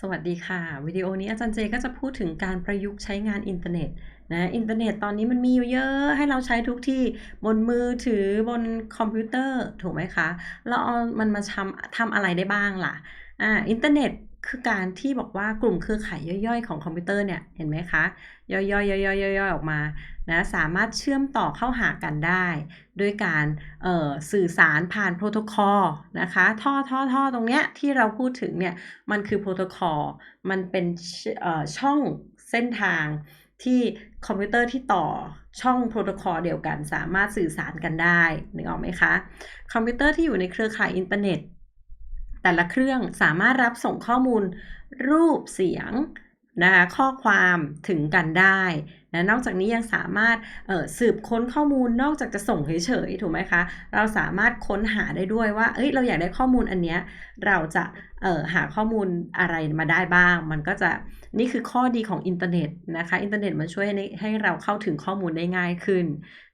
สวัสดีค่ะ วิดีโอนี้อาจารย์เจก็จะพูดถึงการประยุกต์ใช้งานอินเทอร์เน็ตนะอินเทอร์เน็ตตอนนี้มันมีอยู่เยอะให้เราใช้ทุกที่บนมือถือบนคอมพิวเตอร์ถูกไหมคะ เราเอามันมาทำทำอะไรได้บ้างล่ะ อ่าอินเทอร์เน็ตคือการที่บอกว่ากลุ่มเครือข่ายย่อยๆ ของคอมพิวเตอร์เนี่ยเห็นไหมคะ ย่อยๆย่อยๆย่อยๆออกมานะสามารถเชื่อมต่อเข้าหากันได้ ด้วยการสื่อสารผ่านโปรโตคอลนะคะท่อท่อท่อตรงเนี้ยที่เราพูดถึงเนี่ยมันคือโปรโตคอลมันเป็นช่องเส้นทางที่คอมพิวเตอร์ที่ต่อช่องโปรโตคอลเดียวกัน สามารถสื่อสารกันได้นึกออกไหมคะ คอมพิวเตอร์ที่อยู่ในเครือข่ายอินเทอร์เน็ต แต่ละเครื่องสามารถรับส่งข้อมูลรูปเสียงนะคะข้อความถึงกันได้นะนอกจากนี้ยังสามารถสืบค้นข้อมูลนอกจากจะส่งเฉยๆถูกไหมคะเราสามารถค้นหาได้ด้วยว่าเอ้ยเราอยากได้ข้อมูลอันเนี้ยเราจะหาข้อมูลอะไรมาได้บ้าง มันก็จะนี่คือข้อดีของอินเทอร์เน็ตนะคะอินเทอร์เน็ตมันช่วยให้ให้เราเข้าถึงข้อมูลได้ง่ายขึ้น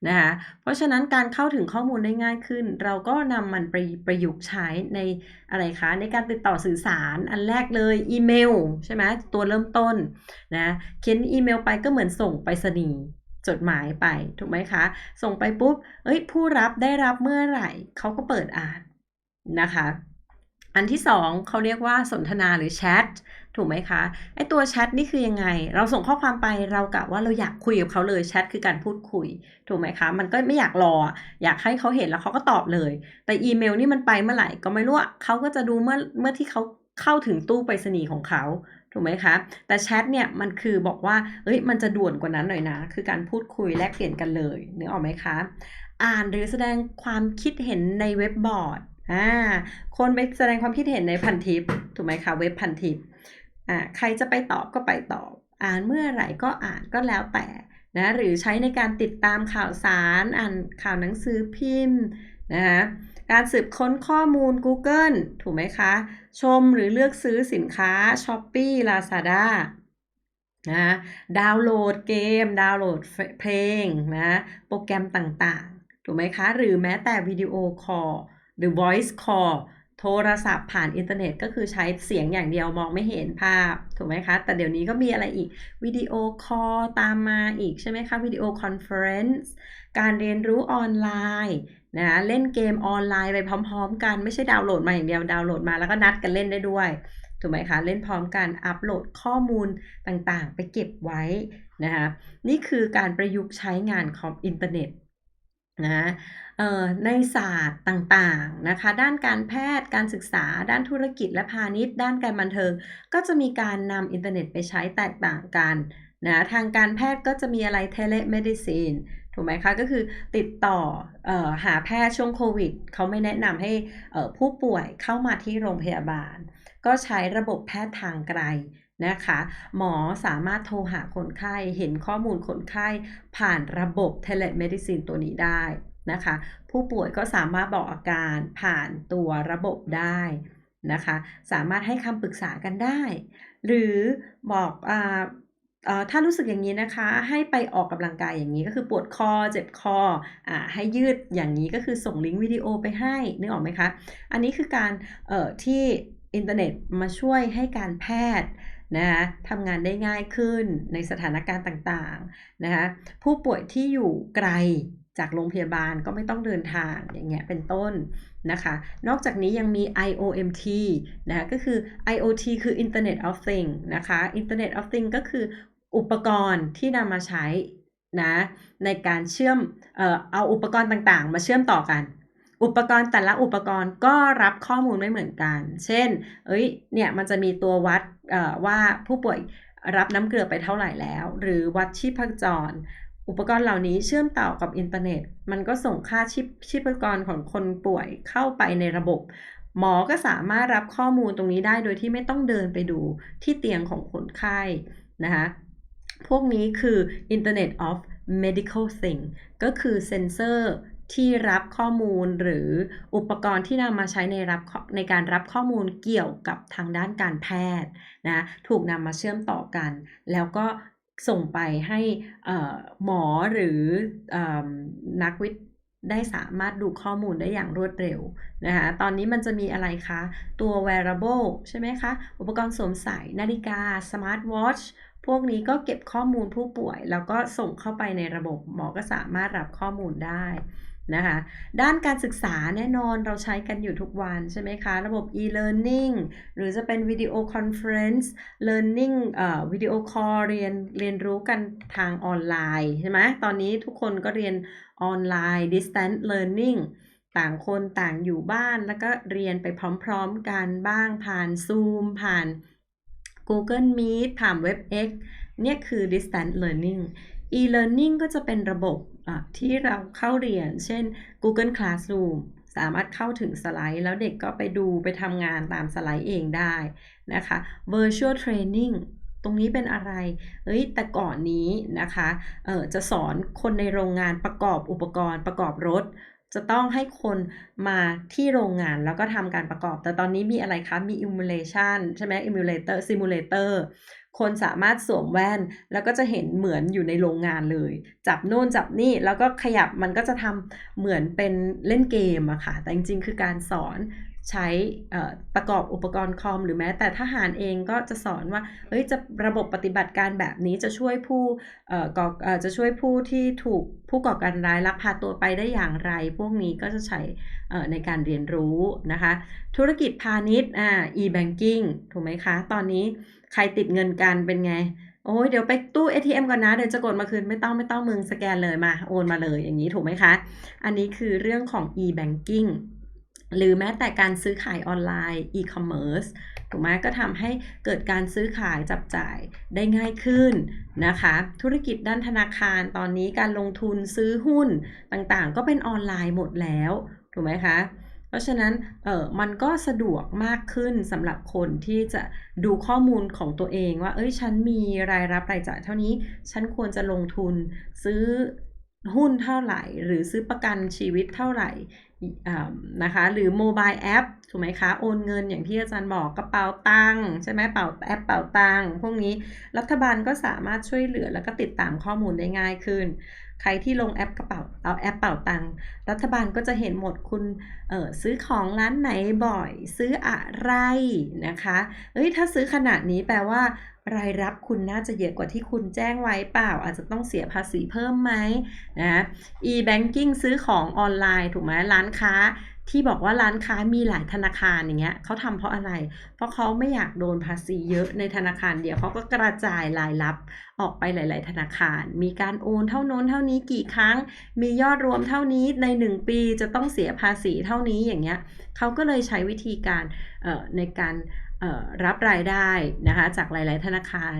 นะคะเพราะฉะนั้นการเข้าถึงข้อมูลได้ง่ายขึ้น เราก็นำมันไปประยุกต์ใช้ในอะไรคะในการติดต่อสื่อสารอันแรกเลยอีเมลใช่ไหมตัวเริ่มต้นนะเขียนอีเมลไปก็เหมือนส่งไปรษณีย์จดหมายไปถูกไหมคะ ส่งไปปุ๊บ เอ้ย ผู้รับได้รับเมื่อไหร่เขาก็เปิดอ่านนะคะ อันที่สองเขาเรียกว่าสนทนาหรือแชทถูกไหมคะไอตัวแชทนี่คือยังไง เราส่งข้อความไปเรากะว่าเราอยากคุยกับเขาเลยแชทคือการพูดคุย ถูกไหมคะ มันก็ไม่อยากรอ อยากให้เขาเห็นแล้วเขาก็ตอบเลย แต่อีเมลนี่มันไปเมื่อไหร่ก็ไม่รู้เขาก็จะดูเมื่อเมื่อที่เขาเข้าถึงตู้ไปรษณีย์ของเขา ถูกไหมคะ แต่แชทเนี่ยมันคือบอกว่า เอ้ย มันจะด่วนกว่านั้นหน่อยนะ คือการพูดคุยแลกเปลี่ยนกันเลยนึกออกไหมคะ อ่านหรือแสดงความคิดเห็นในเว็บบอร์ด อ่า คนไปแสดงความคิดเห็นในพันทิป ถูกไหมคะ เว็บพันทิป อ่า ใครจะไปตอบก็ไปตอบ อ่านเมื่อไหร่ก็อ่านก็แล้วแต่นะ หรือใช้ในการติดตามข่าวสาร อ่านข่าวหนังสือพิมพ์นะคะ การสืบค้นข้อมูล Google ถูกไหมคะ ชมหรือเลือกซื้อสินค้า s h อ p e e Lazada นะดาวน์โหลดเกม ดาวน์โหลดเพลงนะโปรแกรมต่างๆ ถูกไหมคะ หรือแม้แต่วิดีโอคอลหรือ voice call โทรศัพท์ผ่านอินเทอร์เน็ตก็คือใช้เสียงอย่างเดียวมองไม่เห็นภาพ ถูกไหมคะ แต่เดี๋ยวนี้ก็มีอะไรอีกวิดีโอคอลตามมาอีกใช่ไหมคะวิดีโอคอนเฟอเรนซ์การเรียนรู้ออนไลน์ นะเล่นเกมออนไลน์ไปพร้อม ๆ กันไม่ใช่ดาวน์โหลดมาอย่างเดียวดาวน์โหลดมาแล้วก็นัดกันเล่นได้ด้วยถูกไหมคะเล่นพร้อมกันอัปโหลดข้อมูลต่างๆ ไปเก็บไว้นะคะนี่คือการประยุกต์ใช้งานคอมอินเทอร์เน็ตนะในศาสตร์ต่างๆนะคะ ด้านการแพทย์การศึกษา ด้านธุรกิจและพาณิชย์ ด้านการบันเทิง ก็จะมีการนำอินเทอร์เน็ตไปใช้แตกต่างกันนะทางการแพทย์ก็จะมีอะไรเทเลเมดิซีน ถูกไหมคะ ก็คือติดต่อออหาแพทย์ช่วงโควิด เขาไม่แนะนำให้ผู้ป่วยเข้ามาที่โรงพยาบาล ก็ใช้ระบบแพทย์ทางไกลนะคะ หมอสามารถโทรหาคนไข้เห็นข้อมูลคนไข้ ผ่านระบบเทเลเมดิซินตัวนี้ได้นะคะ ผู้ป่วยก็สามารถบอกอาการผ่านตัวระบบได้นะคะ สามารถให้คำปรึกษากันได้ หรือบอกอ ถ้ารู้สึกอย่างนี้นะคะ ให้ไปออกกำลังกายอย่างนี้ก็คือปวดคอเจ็บคออให้ยืดอย่างนี้ก็คือส่งลิงก์วิดีโอไปให้นึกออกไหมคะ อันนี้คือการที่อินเทอร์เน็ตมาช่วยให้การแพทย์นะคะทำงานได้ง่ายขึ้นในสถานการณ์ต่างๆนะคะผู้ป่วยที่อยู่ไกลจากโรงพยาบาลก็ไม่ต้องเดินทางอย่างเงี้ยเป็นต้นนะคะ นอกจากนี้ยังมี IOMT นะก็คือ IoT คือ Internet of Things นะคะ Internet of Things ก็คือ อุปกรณ์ที่นำมาใช้นะในการเชื่อมเอ่อเอาอุปกรณ์ต่างๆ มาเชื่อมต่อกัน อุปกรณ์แต่ละอุปกรณ์ก็รับข้อมูลไม่เหมือนกัน เช่น เอ้ยเนี่ยมันจะมีตัววัดว่าผู้ป่วยรับน้ำเกลือไปเท่าไหร่แล้ว หรือวัดชีพจร อุปกรณ์เหล่านี้เชื่อมต่อกับอินเทอร์เน็ต มันก็ส่งค่าชีพชีพจรของคนป่วยเข้าไปในระบบ หมอก็สามารถรับข้อมูลตรงนี้ได้โดยที่ไม่ต้องเดินไปดูที่เตียงของคนไข้นะคะ พวกนี้คือ Internet of Medical Thing ก็คือเซนเซอร์ที่รับข้อมูลหรืออุปกรณ์ที่นำมาใช้ในรับในการรับข้อมูลเกี่ยวกับทางด้านการแพทย์นะถูกนำมาเชื่อมต่อกัน แล้วก็ส่งไปให้หมอหรืออนักวิทย์ได้สามารถดูข้อมูลได้อย่างรวดเร็วนะคะตอนนี้มันจะมีอะไรคะ ตัว wearable ใช่ไหมคะ อุปกรณ์สวมใส่นาฬิกา smart watch พวกนี้ก็เก็บข้อมูลผู้ป่วย แล้วก็ส่งเข้าไปในระบบหมอก็สามารถรับข้อมูลได้นะคะด้านการศึกษาแน่นอนเราใช้กันอยู่ทุกวันใช่ไหมคะ ระบบ e-learning หรือจะเป็นวิดีโอคอนเฟรนซ์ learning เอ่อวิดีโอคอลเรียนเรียนรู้กันทางออนไลน์ใช่ไหมตอนนี้ทุกคนก็เรียนออนไลน์ distance learning ต่างคนต่างอยู่บ้านแล้วก็เรียนไปพร้อมๆกันบ้างผ่าน Zoom ผ่าน Google Meet ผ่าน WebEx เนี่ยคือ distance learning e-learning ก็จะเป็นระบบที่เราเข้าเรียน เช่น Google Classroom สามารถเข้าถึงสไลด์ แล้วเด็กก็ไปดูไปทำงานตามสไลด์เองได้นะคะ virtual training ตรงนี้เป็นอะไรเฮ้ย แต่ก่อนนี้นะคะ เออจะสอนคนในโรงงานประกอบอุปกรณ์ประกอบรถ จะต้องให้คนมาที่โรงงานแล้วก็ทำการประกอบ แต่ตอนนี้มีอะไรคะ มี emulation ใช่ไหม emulator simulator คนสามารถสวมแว่น แล้วก็จะเห็นเหมือนอยู่ในโรงงานเลย จับโน่นจับนี่แล้วก็ขยับมันก็จะทำเหมือนเป็นเล่นเกมอะค่ะ แต่จริงๆคือการสอน ใช้ประกอบอุปกรณ์คอมหรือแม้แต่ทหารเองก็จะสอนว่าเฮ้ยจะระบบปฏิบัติการแบบนี้จะช่วยผู้ก่อจะช่วยผู้ที่ถูกผู้ก่อการร้ายลักพาตัวไปได้อย่างไร พวกนี้ก็จะใช้ในการเรียนรู้นะคะ ธุรกิจพาณิชย์อ่า e-banking ถูกไหมคะ ตอนนี้ใครติดเงินกันเป็นไงโอ้ยเดี๋ยวไปตู้ ATM ก่อนนะ เดี๋ยวจะกดมาคืนไม่ต้องไม่ต้องมึงสแกนเลยมา โอนมาเลยอย่างนี้ถูกไหมคะ อันนี้คือเรื่องของ e-banking หรือแม้แต่การซื้อขายออนไลน์ e-commerce ถูกไหมก็ทำให้เกิดการซื้อขายจับจ่ายได้ง่ายขึ้นนะคะ ธุรกิจด้านธนาคารตอนนี้การลงทุนซื้อหุ้นต่างๆ ก็เป็นออนไลน์หมดแล้ว ถูกไหมคะ เพราะฉะนั้นเออมันก็สะดวกมากขึ้นสำหรับคนที่จะดูข้อมูลของตัวเองว่า เอ้ยฉันมีรายรับรายจ่ายเท่านี้ ฉันควรจะลงทุนซื้อหุ้นเท่าไหร่ หรือซื้อประกันชีวิตเท่าไหร่นะคะหรือโมบายแอปถูกไหมคะโอนเงินอย่างที่อาจารย์บอกกระเป๋าตังค์ใช่ไหมเป๋าแอปเป๋าตังค์พวกนี้รัฐบาลก็สามารถช่วยเหลือแล้วก็ติดตามข้อมูลได้ง่ายขึ้น ใครที่ลงแอปกระเป๋าเอาแอปเป๋าตังค์รัฐบาลก็จะเห็นหมดคุณเออซื้อของร้านไหนบ่อย ซื้ออะไรนะคะเอ้ยถ้าซื้อขนาดนี้แปลว่ารายรับคุณน่าจะเยอะกว่าที่คุณแจ้งไว้เปล่า อาจจะต้องเสียภาษีเพิ่มไหมนะ e-banking ซื้อของออนไลน์ถูกไหมร้านานค้าที่บอกว่าร้านค้ามีหลายธนาคารอย่างเงี้ยเขาทำเพราะอะไร เพราะเขาไม่อยากโดนภาษีเยอะในธนาคารเดียวเขาก็กระจายรายรับออกไปหลาย ๆ ธนาคาร มีการโอนเท่าน้นเท่านี้กี่ครั้ง มียอดรวมเท่านี้ใน 1 ปีจะต้องเสียภาษีเท่านี้อย่างเงี้ยเขาก็เลยใช้วิธีการในการรับรายได้นะคะจากหลาย ๆ ธนาคาร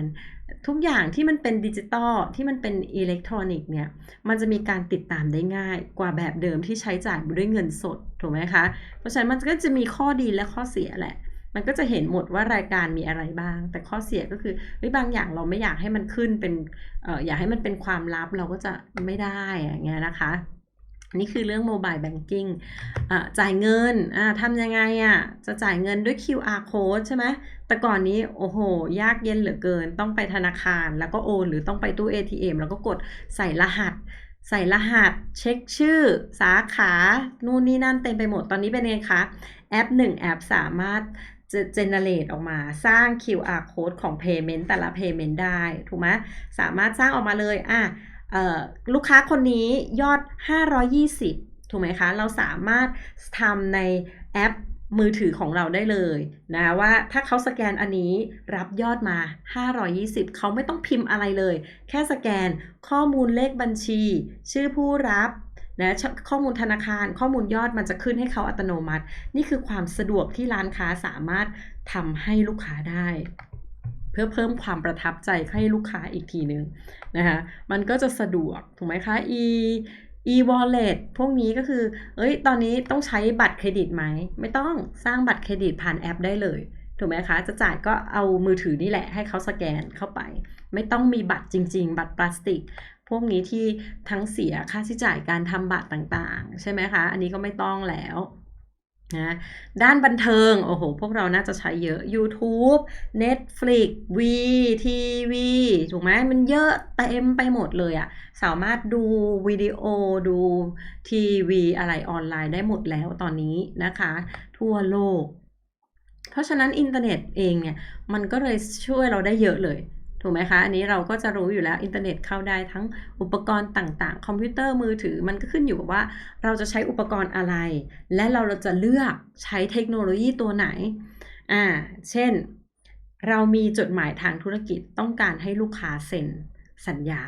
ทุกอย่างที่มันเป็นดิจิตอลที่มันเป็นอิเล็กทรอนิกส์เนี่ย มันจะมีการติดตามได้ง่ายกว่าแบบเดิมที่ใช้จ่ายด้วยเงินสด ถูกไหมคะ เพราะฉะนั้นมันก็จะมีข้อดีและข้อเสียแหละ มันก็จะเห็นหมดว่ารายการมีอะไรบ้าง แต่ข้อเสียก็คืออบางอย่างเราไม่อยากให้มันขึ้นเป็นอออยากให้มันเป็นความลับเราก็จะไม่ได้อย่างเงี้ยนะคะ นี่คือเรื่องโมบายแบงกิ้งจ่ายเงินทำยังไงอะ จะจ่ายเงินด้วย QR code ใช่ไหม แต่ก่อนนี้ โอ้โห ยากเย็นเหลือเกิน ต้องไปธนาคารแล้วก็โอน หรือต้องไปตู้ ATM แล้วก็กดใส่รหัส ใส่รหัส เช็คชื่อ สาขา นู่นนี่นั่นเต็มไปหมด ตอนนี้เป็นไงคะ แอปหนึ่งแอปสามารถจะ generate ออกมาสร้าง QR code ของ payment แต่ละ payment ได้ ถูกไหมสามารถสร้างออกมาเลย อะ ลูกค้าคนนี้ยอด 520 ถูกไหมคะ เราสามารถทำในแอปมือถือของเราได้เลยนะว่าถ้าเขาสแกนอันนี้รับยอดมา 520 เขาไม่ต้องพิมพ์อะไรเลย แค่สแกนข้อมูลเลขบัญชี ชื่อผู้รับนะข้อมูลธนาคารข้อมูลยอดมันจะขึ้นให้เขาอัตโนมัติ นี่คือความสะดวกที่ร้านค้าสามารถทำให้ลูกค้าได้ เพื่อเพิ่มความประทับใจให้ลูกค้าอีกทีนึงนะคะมันก็จะสะดวกถูกไหมคะ e e wallet พวกนี้ก็คือ เอ้ย ตอนนี้ต้องใช้บัตรเครดิตไหม ไม่ต้องสร้างบัตรเครดิตผ่านแอปได้เลย ถูกไหมคะ จะจ่ายก็เอามือถือนี่แหละให้เขาสแกนเข้าไป ไม่ต้องมีบัตรจริง ๆ บัตรพลาสติก พวกนี้ที่ทั้งเสียค่าใช้จ่ายการทำบัตรต่างๆ ใช่ไหมคะ อันนี้ก็ไม่ต้องแล้ว นะด้านบันเทิง โอ้โห พวกเราน่าจะใช้เยอะ YouTube Netflix VTV ถูกไหมมันเยอะเต็มไปหมดเลยอะ่ะสามารถดูวิดีโอดูทีวีอะไรออนไลน์ได้หมดแล้วตอนนี้นะคะ ทั่วโลก เพราะฉะนั้นอินเทอร์เน็ตเองเนี่ย มันก็เลยช่วยเราได้เยอะเลย ถูกไหมคะ อันนี้เราก็จะรู้อยู่แล้วอินเทอร์เน็ตเข้าได้ทั้งอุปกรณ์ต่างๆ คอมพิวเตอร์มือถือมันก็ขึ้นอยู่กับว่า เราจะใช้อุปกรณ์อะไร และเราจะเลือกใช้เทคโนโลยีตัวไหนอ่าเช่น เรามีจดหมายทางธุรกิจต้องการให้ลูกค้าเซ็นสัญญา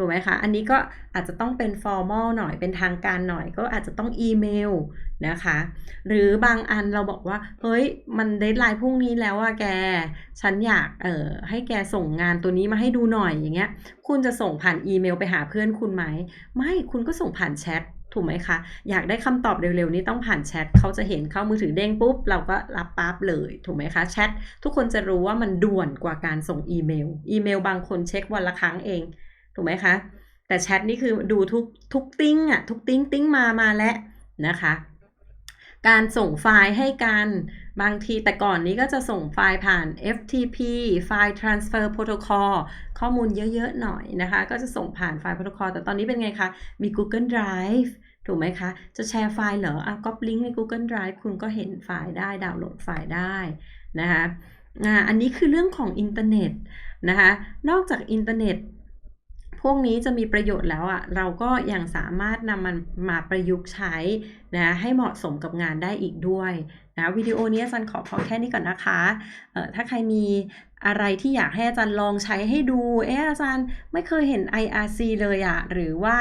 ถูกไหมคะ อันนี้ก็อาจจะต้องเป็นฟอร์มอลหน่อยเป็นทางการหน่อย ก็อาจจะต้องอีเมลนะคะ หรือบางอันเราบอกว่า เฮ้ย มันเดทไลน์พรุ่งนี้แล้วอะแก ฉันอยากเอ่อให้แกส่งงานตัวนี้มาให้ดูหน่อยอย่างเงี้ย คุณจะส่งผ่านอีเมลไปหาเพื่อนคุณไหม ไม่คุณก็ส่งผ่านแชทถูกไหมคะ อยากได้คำตอบเร็วๆนี้ต้องผ่านแชทเขาจะเห็นเข้ามือถือเด้งปุ๊บ เราก็รับปั๊บเลย ถูกไหมคะแชททุกคนจะรู้ว่ามันด่วนกว่าการส่งอีเมล อีเมลบางคนเช็ควันละครั้งเอง ถูกไหมคะ แต่แชทนี่คือดูทุกทุกติ้งอะทุกติ้งติ้งมามาแล้วนะคะ การส่งไฟล์ให้กันบางทีแต่ก่อนนี้ก็จะส่งไฟล์ผ่าน FTP ไฟล์ Transfer Protocol ข้อมูลเยอะๆหน่อยนะคะ ก็จะส่งผ่านไฟล์ Protocol แต่ตอนนี้เป็นไงคะ มี Google Drive ถูกไหมคะ จะแชร์ไฟล์เหรออะก๊อปลิงก์ใน Google Drive คุณก็เห็นไฟล์ได้ ดาวน์โหลดไฟล์ได้นะคะ อันนี้คือเรื่องของอินเทอร์เน็ตนะคะ นอกจากอินเทอร์เน็ต พวกนี้จะมีประโยชน์แล้วอะ่ะเราก็ยังสามารถนำมันมาประยุกต์ใช้นะให้เหมาะสมกับงานได้อีกด้วยนะวิดีโอนี้อาจารย์ขอพอแค่นี้ก่อนนะคะเอ่อถ้าใครมีอะไรที่อยากให้อาจารย์ลองใช้ให้ดู เอออาจารย์ไม่เคยเห็น IRC เลยอะหรือว่า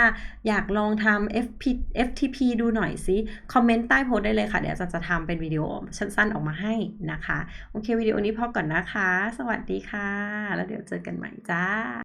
อยากลองทำ FP FTP ดูหน่อยสิคอมเมนต์ใต้โพสได้เลยค่ะ เดี๋ยวอาจารย์จะทำเป็นวิดีโอสั้นๆออกมาให้นะคะ โอเควิดีโอนี้พอก่อนนะคะ สวัสดีค่ะ แล้วเดี๋ยวเจอกันใหม่จ้า